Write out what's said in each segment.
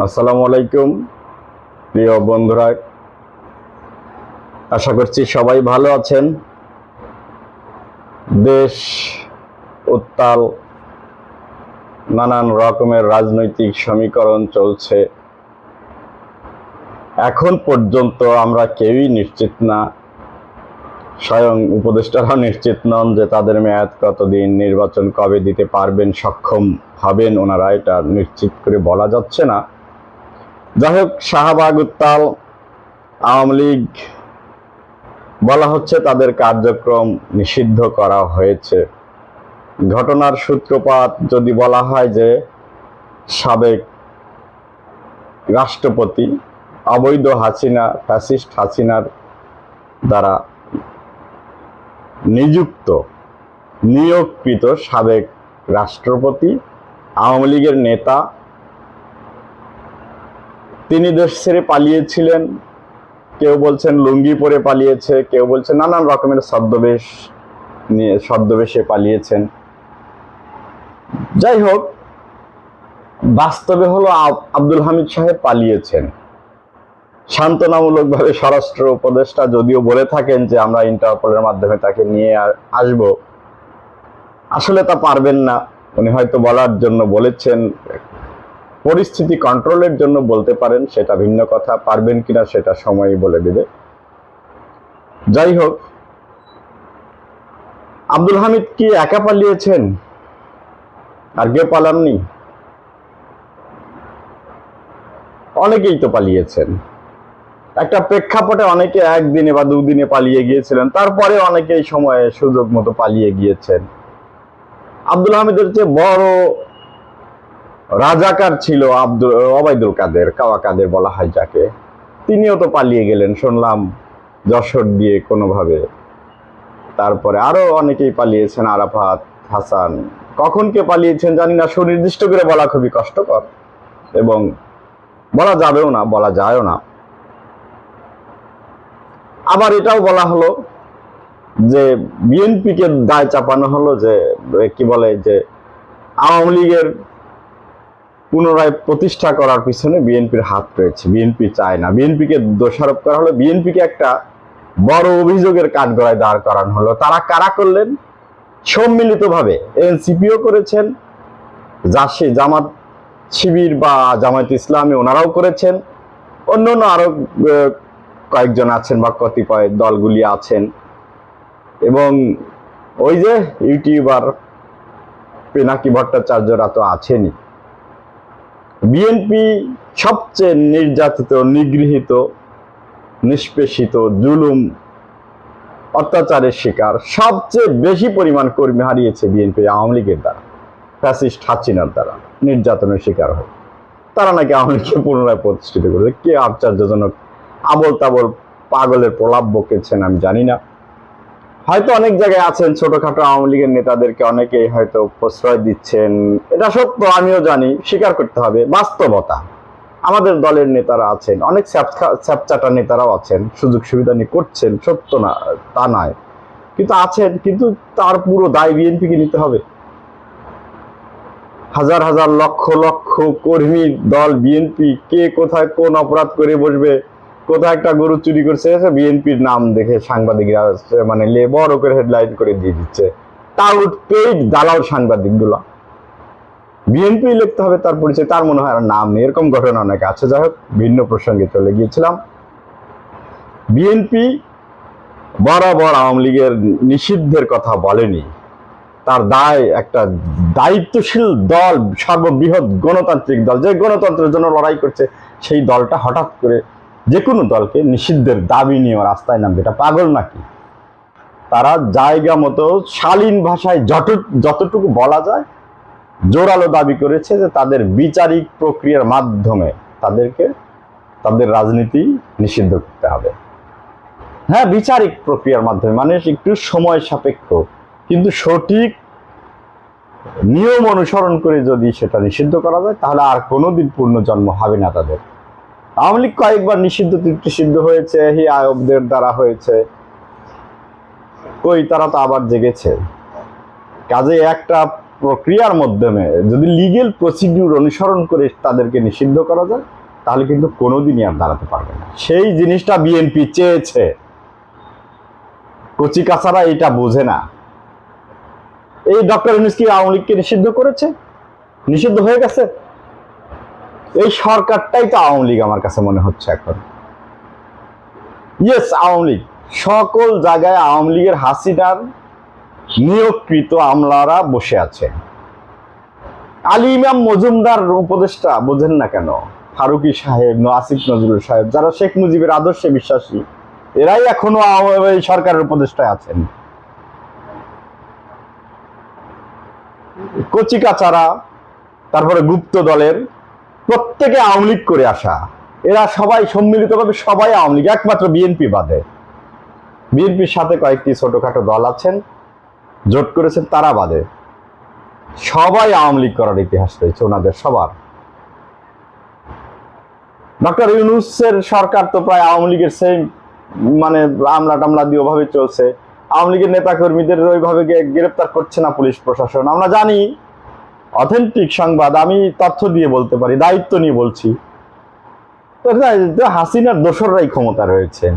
আসসালামু আলাইকুম, প্রিয় বন্ধুরা। আশা করছি সবাই ভালো আছেন। দেশ উত্তাল, নানান রকমের রাজনৈতিক সমীকরণ চলছে। এখন পর্যন্ত আমরা কেউই নিশ্চিত না, স্বয়ং উপদেষ্টারা নিশ্চিত নন যে তাদের মেয়াদ কতদিন, নির্বাচন কবে দিতে পারবেন, সক্ষম হবেন ওনারা, এটা নিশ্চিত করে বলা যাচ্ছে না। যাই হোক শাহবাগ উত্তাল আওয়ামী লীগ বলা হচ্ছে তাদের কার্যক্রম নিষিদ্ধ করা হয়েছে। ঘটনার সূত্রপাত যদি বলা হয় যে সাবেক রাষ্ট্রপতি অবৈধ হাসিনা, ফ্যাসিস্ট হাসিনার দ্বারা নিযুক্ত, নিয়োগকৃত সাবেক রাষ্ট্রপতি, আওয়ামী লীগের নেতা তিনি দেশ ছেড়ে পালিয়েছিলেন। কেউ বলছেন লুঙ্গি পরে পালিয়েছে, কেউ বলছেন নানান রকমের ছদ্মবেশ নিয়ে, ছদ্মবেশে পালিয়েছেন। যাই হোক, বাস্তবে হলো আব্দুল হামিদ সাহেব পালিয়েছেন। সান্ত্বনামূলকভাবে স্বরাষ্ট্র উপদেষ্টা যদিও বলে থাকেন যে আমরা ইন্টারপোলের মাধ্যমে তাকে নিয়ে আসব। আসলে তা পারবেন না। উনি হয়তো বলার জন্য বলেছেন পরিস্থিতি কন্ট্রোলের জন্য বলতে পারেন সেটা ভিন্ন কথা, পারবেন কিনা সেটা সময়ই বলে দেবে। যাই হোক, আব্দুল হামিদ কি একা পালিয়েছেন? আর কেউ পালাননি? অনেকেই তো পালিয়েছেন। একটা প্রেক্ষাপটে অনেকে একদিনে বা দুদিনে পালিয়ে গিয়েছিলেন, তারপরে অনেকে এই সময়ে সুযোগ মতো পালিয়ে গিয়েছেন। আব্দুল হামিদের চেয়ে বড় রাজাকার ছিল আব্দুল, ওবায়দুল কাদের, কাওয়া কাদের বলা হয় যাকে। তিনিও তো পালিয়ে গেলেন, শুনলাম যশোর দিয়ে কোনোভাবে। তারপরে আরও অনেকেই পালিয়েছেন, আরাফাত, হাসান। কখন কে পালিয়েছেন জানি না, সুনির্দিষ্ট করে বলা খুবই কষ্টকর। এবং বলা যাবেও না, বলা যায়ও না। আবার এটাও বলা হলো যে, বিএনপিকে দায় চাপানো হলো যে, কি বলে যে, আওয়ামী লীগের পুনরায় প্রতিষ্ঠা করার পিছনে বিএনপির হাত রয়েছে। বিএনপি চায় না। বিএনপিকে দোষারোপ করা হলো। বিএনপিকে একটা বড় অভিযোগের কাঠগড়ায় দাঁড় করানো হলো। তারা কারা করলেন? সম্মিলিতভাবে এনসিপিও করেছেন। জাসি জামাত শিবির বা জামায়াত ইসলামী ওনারাও করেছেন। অন্য অন্য আরও কয়েকজন আছেন বা কতিপয় দলগুলি আছেন। এবং ওই যে ইউটিউবার পিনাকি ভট্টাচার্যরা তো আছেনই। বিএনপি সবচেয়ে নির্যাতিত, নিগৃহীত, নিষ্পেষিত, জুলুম, অত্যাচারের শিকার, সবচেয়ে বেশি পরিমাণ কর্মী হারিয়েছে বিএনপি আওয়ামী লীগের দ্বারা। ফ্যাসিস্ট হাসিনার দ্বারা নির্যাতনের শিকার হয়। তারা নাকি আওয়ামী লীগকে পুনরায় প্রতিষ্ঠিত করেছে। কে আশ্চর্যজনক আবল তাবল পাগলের প্রলাপ বকেছেন আমি জানি না। হয়তো অনেক জায়গায় আছেন, ছোটখাটো আওয়ামী লীগের নেতাদেরকে অনেকেই হয়তো প্রশ্রয় দিচ্ছেন। এটা সত্য, আমিও জানি, স্বীকার করতে হবে। বাস্তবতা। আমাদের দলের নেতারা আছেন, অনেক স্যাপচাটা নেতারাও আছেন, সুযোগ সুবিধা নিয়ে করছেন, সত্য না, তা নয়। কিন্তু আছেন, কিন্তু তার পুরো দায় বিএনপিকে নিতে হবে। হাজার হাজার লক্ষ লক্ষ কর্মী দল বিএনপি কে কোথায় কোন অপরাধ করে বসবে? কোথায় একটা গরু চুরি করছে বিএনপির নাম দেখে সাংবাদিকরা মানে বড় করে হেডলাইন করে দিয়ে দিচ্ছে। টাউট পেইড দালাল সাংবাদিকগুলো। বিএনপি লিখতে হবে তার পরিচয়, তার মনে হয় নাম এরকম ঘটনা অনেক আছে। যাই হোক, ভিন্ন প্রসঙ্গে চলে গিয়েছিলাম। বিএনপি বরাবর আওয়ামী লীগের নিষিদ্ধের কথা বলেনি। তার দায় একটা দায়িত্বশীল দল, সর্ববৃহৎ গণতান্ত্রিক দল, যে গণতন্ত্রের জন্য লড়াই করছে, সেই দলটা হঠাৎ করে যে কোনো দলকে নিষিদ্ধের দাবি নিয়ে রাস্তায় নামবে। এটা পাগল নাকি? তারা জায়গা মতো শালীন ভাষায় যত যতটুকু বলা যায়, জোরালো দাবি করেছে যে তাদের বিচারিক প্রক্রিয়ার মাধ্যমে তাদেরকে, তাদের রাজনীতি নিষিদ্ধ করতে হবে। হ্যাঁ বিচারিক প্রক্রিয়ার মাধ্যমে মানে একটু সময় সাপেক্ষ। কিন্তু সঠিক নিয়ম অনুসরণ করে যদি সেটা নিষিদ্ধ করা যায়, তাহলে আর কোনোদিন পূর্ণ জন্ম হবে না তাদের। আওয়ামী লীগ কয়েকবার নিষিদ্ধ নিষিদ্ধ হয়েছে, হি আয়বদের দ্বারা হয়েছে। কই, তারা তো আবার জেগেছে। কাজে একটা প্রক্রিয়ার মাধ্যমে যদি লিগেল প্রসিডিউর অনুসরণ করে তাদেরকে নিষিদ্ধ করা যায়, তাহলে কিন্তু কোনোদিনই আর দাঁড়াতে পারবে না। সেই জিনিসটা বিএনপি চেয়েছে। কচি কাছারা এটা বোঝে না। এই ডক্টর ইউনুস কি আওয়ামী লীগকে নিষিদ্ধ করেছে? নিষিদ্ধ হয়ে গেছে? এই সরকারটাই তো আওয়ামী লীগ আমার কাছে মনে হচ্ছে এখন। Yes Awami League. সকল জায়গায় আওয়ামী লীগের হাসিনার নিয়োগকৃত আমলারা বসে আছে। আলী ইমাম মজুমদার উপদেষ্টা, বোঝেন না কেন? ফারুকি সাহেব, আসিফ নজরুল সাহেব, যারা শেখ মুজিবের আদর্শে বিশ্বাসী, এরাই এখনও এই সরকারের উপদেষ্টায় আছেন। কচিকাচারা, তারপরে গুপ্ত দলের প্রত্যেকে আওয়ামী লীগ করে আসা। এরা সবাই সম্মিলিতভাবে সবাই আওয়ামী লীগ, একমাত্র বিএনপি বাদে। বিএনপির সাথে কয়েকটি ছোটখাটো দল আছেন, জোট করেছেন, তারা বাদে। সবাই আওয়ামী লীগ করার ইতিহাস রয়েছে ওনাদের সবার। ডক্টর ইউনুসের সরকার তো প্রায় আওয়ামী লীগের সেই মানে আমলা টামলা দিয়ে ওভাবে চলছে। আওয়ামী লীগের নেতা কর্মীদের ওইভাবে গ্রেপ্তার করছে না পুলিশ প্রশাসন। আমরা জানি অথেন্টিক সংবাদ, আমি তথ্য দিয়ে বলতে পারি, দায়িত্ব নিয়ে বলছি। হাসিনার দোসররাই ক্ষমতা রয়েছেন।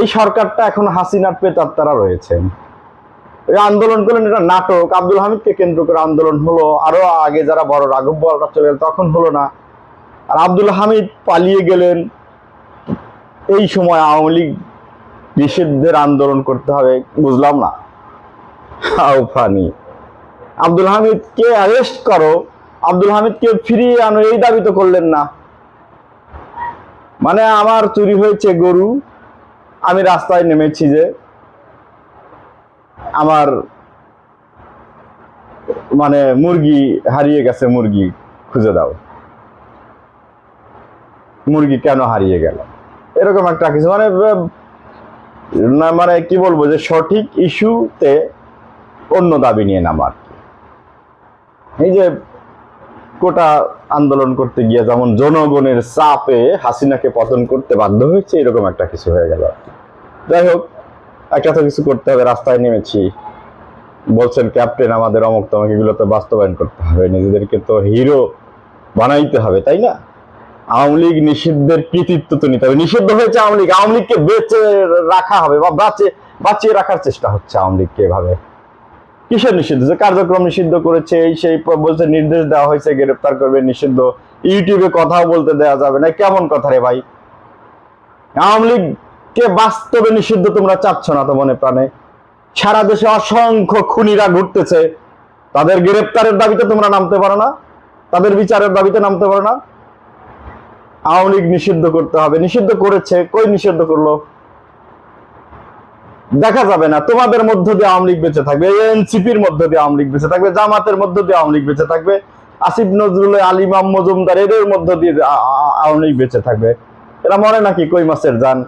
এই সরকারটা এখন হাসিনার পেতাত্তারা রয়েছেন। এই আন্দোলন করলেন এটা নাটক, আব্দুল হামিদকে কেন্দ্র করে আন্দোলন হলো। আরও আগে যারা বড় রাঘব বলরা চলে গেল তখন হলো না। আর আব্দুল হামিদ পালিয়ে গেলেন। এই সময় আওয়ামী লীগ নিষিদ্ধের আন্দোলন করতে হবে, বুঝলাম না। How funny. আব্দুল হামিদকে অ্যারেস্ট করো। আব্দুল হামিদকে ফিরিয়ে আনো, এই দাবি তো করলেন না। মানে আমার চুরি হয়েছে গরু, আমি রাস্তায় নেমেছি যে আমার মানে মুরগি হারিয়ে গেছে, মুরগি খুঁজে দাও। মুরগি কেন হারিয়ে গেল? এরকম একটা কিছু মানে মানে কি বলব যে সঠিক ইস্যুতে অন্য দাবি নিয়ে নামা আর কি। এই যে কোটা আন্দোলন করতে গিয়ে যেমন জনগণের চাপে হাসিনাকে পতন করতে বাধ্য হয়েছে, এরকম একটা কিছু হয়ে গেল। যাই হোক, একটা তো কিছু করতে হবে, রাস্তায় নেমেছি। বলছেন, ক্যাপ্টেন, আমাদের অমুক তমক এগুলো তো বাস্তবায়ন করতে হবে, নিজেদেরকে তো হিরো বানাইতে হবে, তাই না? আওয়ামী লীগ নিষিদ্ধের কৃতিত্ব তো নিতে হবে। নিষিদ্ধ হয়েছে আওয়ামী লীগ আওয়ামী লীগকে, বেঁচে রাখা হবে বা বাঁচে, বাঁচিয়ে রাখার চেষ্টা হচ্ছে আওয়ামী লীগকে এভাবে। কিসের নিষিদ্ধ? যে কার্যক্রম নিষিদ্ধ করেছে, এই সেই বলছে নির্দেশ দেওয়া হয়েছে, গ্রেপ্তার করবে, নিষিদ্ধ। ইউটিউবে কথাও বলতে দেওয়া যাবে না। কেমন কথা রে ভাই? আওয়ামী লীগকে বাস্তবে নিষিদ্ধ তোমরা চাচ্ছ না তো মনে প্রাণে? সারা দেশে অসংখ্য খুনিরা ঘুরতেছে। তাদের গ্রেপ্তারের দাবিতে তোমরা নামতে পারো না। তাদের বিচারের দাবিতে নামতে পারো না। আওয়ামী লীগ নিষিদ্ধ করতে হবে। নিষিদ্ধ করেছে। কই নিষিদ্ধ করল? দেখা যাবে না। তোমাদের মধ্য দিয়ে আওয়ামী লীগ বেঁচে থাকবে এনসিপির মধ্য দিয়ে আওয়ামী লীগ বেঁচে থাকবে, জামাতের মধ্য দিয়ে আওয়ামী লীগ বেঁচে থাকবে, আসিফ নজরুল আলিমাম মজুমদার, এদের মধ্য দিয়ে আওয়ামী লীগ বেঁচে থাকবে। এরা মনে নাকি? কই মাসের যান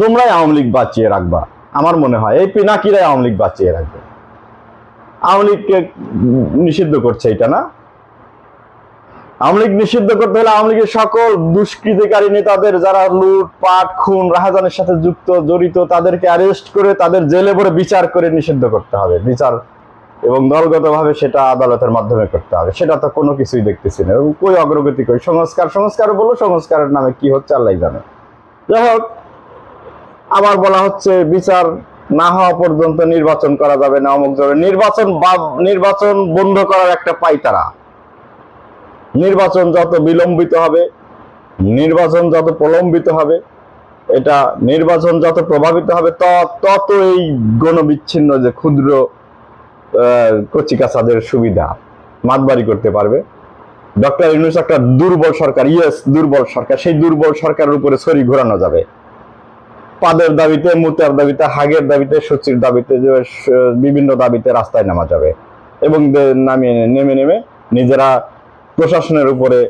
তোমরাই আওয়ামী লীগ বাঁচিয়ে রাখবা, আমার মনে হয়। এই পিনাকিরাই আওয়ামী লীগ বাঁচিয়ে রাখবে। আওয়ামী লীগকে নিষিদ্ধ করছে এটা, না? আওয়ামী লীগ নিষিদ্ধ করতে হলে আওয়ামী লীগের সকল দুষ্কৃতিকারী নেতাদের যারা লুট, পাট, খুন, রাহাজানের সাথে যুক্ত, জড়িত, তাদেরকে অ্যারেস্ট করে তাদের জেলে ভরে বিচার করে নিষিদ্ধ করতে হবে। বিচার এবং দলগতভাবে সেটা আদালতের মাধ্যমে করতে হবে। সেটা তো কোনো কিছুই দেখতেছি না। এবং কই অগ্রগতি কই? সংস্কার সংস্কার বলো, সংস্কারের নামে কি হচ্ছে আল্লাহ জানে। যাই হোক, আবার বলা হচ্ছে বিচার না হওয়া পর্যন্ত নির্বাচন করা যাবে না অমুক যাবে নির্বাচন বা- নির্বাচন বন্ধ করার একটা পাইতারা। নির্বাচন যত বিলম্বিত হবে নির্বাচন যত প্রলম্বিত হবে এটা নির্বাচন যত প্রভাবিত হবে তত এই গণবিচ্ছিন্ন যে ক্ষুদ্র আহ, কচিকাচাদের সুবিধা মাতবাড়ি করতে পারবে। ডক্টর ইউনুস একটা দুর্বল সরকার ইয়েস দুর্বল সরকার সেই দুর্বল সরকারের উপরে ছড়ি ঘোরানো যাবে। পাদের দাবিতে মুতার দাবিতে হাগের দাবিতে সচির দাবিতে যে বিভিন্ন দাবিতে রাস্তায় নামা যাবে। এবং নামিয়ে নেমে নেমে নিজেরা প্রশাসনের উপরে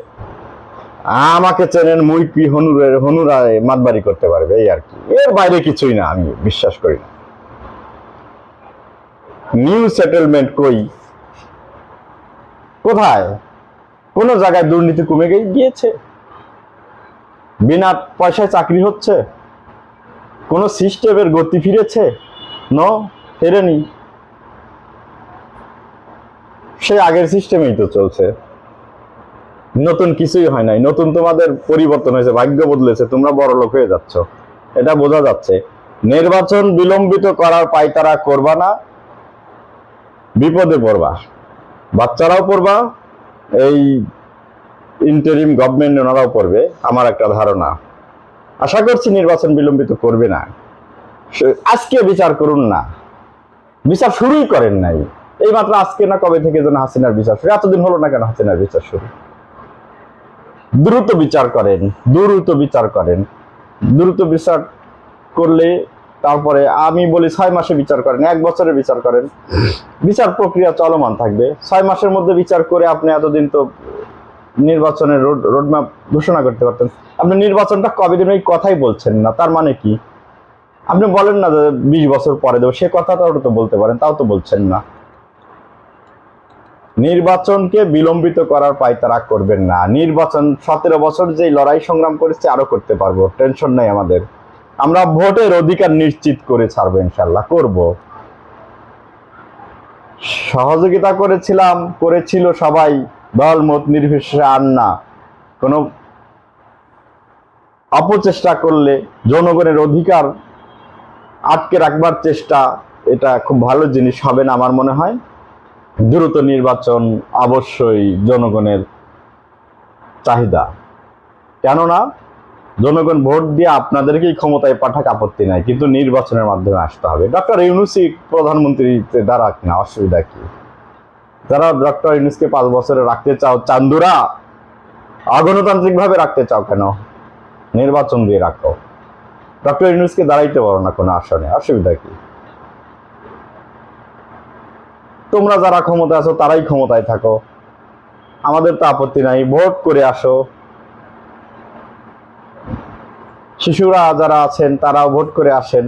আমাকে চেনেন মুইপি হনুরের হনুরায় মাতবাড়ি করতে পারবে, এই আর কি। এর বাইরে কিছুই না, আমি বিশ্বাস করি না। নিউ সেটেলমেন্ট কই? কোথায়? কোন জায়গায় দুর্নীতি কমে গিয়েছে? বিনা পয়সায় চাকরি হচ্ছে? কোন সিস্টেমের গতি ফিরেছে? ন, ফেরেনি। সেই আগের সিস্টেমেই তো চলছে। নতুন কিছুই হয় নাই। নতুন তোমাদের পরিবর্তন হয়েছে, ভাগ্য বদলেছে, তোমরা বড় লোক হয়ে যাচ্ছ। এটা বোঝা যাচ্ছে। নির্বাচন বিলম্বিত করার পাইতারা করবা না, বিপদে পড়বা। বাচ্চারাও পড়বা, এই ইন্টারিম গভর্নমেন্ট ওনারাও পড়বে, আমার একটা ধারণা। আশা করছি নির্বাচন বিলম্বিত করবে না। আজকে বিচার করুন না। বিচার শুরুই করেন নাই। এই মাত্র আজকে না কবে থেকে যেন হাসিনার বিচার শুরু? এতদিন হলো না কেন হাসিনার বিচার শুরু? দ্রুত বিচার করেন, দ্রুত বিচার করেন। দ্রুত বিচার করলে তারপরে আমি বলি ছয় মাসে বিচার করেন, এক বছরে বিচার করেন। বিচার প্রক্রিয়া চলমান থাকবে। ছয় মাসের মধ্যে বিচার করে আপনি এতদিন তো নির্বাচনের রোড, রোডম্যাপ ঘোষণা করতে পারতেন। আপনি নির্বাচনটা কবে দিন ওই কথাই বলছেন না, তার মানে কি? আপনি বলেন না যে বিশ বছর পরে দেবো, সে কথাটাও তো বলতে পারেন, তাও তো বলছেন না। নির্বাচনকে বিলম্বিত করার পায়তারা করবেন না। নির্বাচন সতেরো বছর যে লড়াই সংগ্রাম করেছে, আরও করতে পারব। টেনশন নাই আমাদের। আমরা ভোটের অধিকার নিশ্চিত করে ছাড়বো ইনশাল্লাহ, করব। সহযোগিতা করেছিলাম, করেছিল সবাই। দল মত নির্বিশেষে আর না। কোনো অপচেষ্টা করলে জনগণের অধিকার আটকে রাখবার চেষ্টা, এটা খুব ভালো জিনিস হবে না আমার মনে হয়। দ্রুত নির্বাচন অবশ্যই জনগণের চাহিদা। কেননা, জনগণ ভোট দিয়ে আপনাদেরকেই ক্ষমতায় পাঠাক আপত্তি নাই, কিন্তু নির্বাচনের মাধ্যমে আসতে হবে। ডক্টর ইউনুসি প্রধানমন্ত্রীতে দাঁড়াক না, অসুবিধা কি? যারা ডক্টর ইউনুসকে পাঁচ বছরে রাখতে চাও, চান্দুরা অগণতান্ত্রিক ভাবে রাখতে চাও কেন? নির্বাচন দিয়ে রাখো। ডক্টর ইউনুসকে দাঁড়াইতে পারো না কোনো আসনে, অসুবিধা কি? তোমরা যারা ক্ষমতা আছো, তারাই ক্ষমতায় থাকো। আমাদের তো আপত্তি নাই, ভোট করে আসো। শিশুরা যারা আছেন, তারাও ভোট করে আসেন।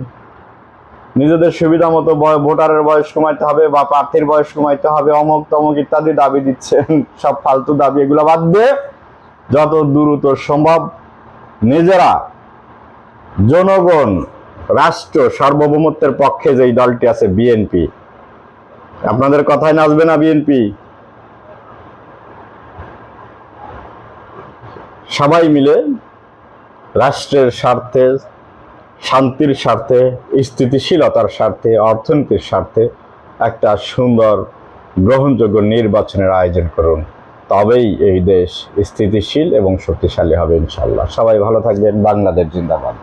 নিজেদের সুবিধা মতো ভোটারের বয়স কমাইতে হবে বা প্রার্থীর বয়স কমাইতে হবে, অমক তমক ইত্যাদি দাবি দিচ্ছেন। সব ফালতু দাবি, এগুলো বাদ দিয়ে যত দ্রুত সম্ভব নিজেরা জনগণ, রাষ্ট্র, সার্বভৌমত্বের পক্ষে যেই দলটি আছে, বিএনপি আপনাদের কথায় নাচবে না বিএনপি সবাই মিলে রাষ্ট্রের স্বার্থে, শান্তির স্বার্থে, স্থিতিশীলতার স্বার্থে, অর্থনীতির স্বার্থে একটা সুন্দর, গ্রহণযোগ্য নির্বাচনের আয়োজন করুন। তবেই এই দেশ স্থিতিশীল এবং শক্তিশালী হবে ইনশাল্লাহ সবাই ভালো থাকবেন। বাংলাদেশ জিন্দাবাদ।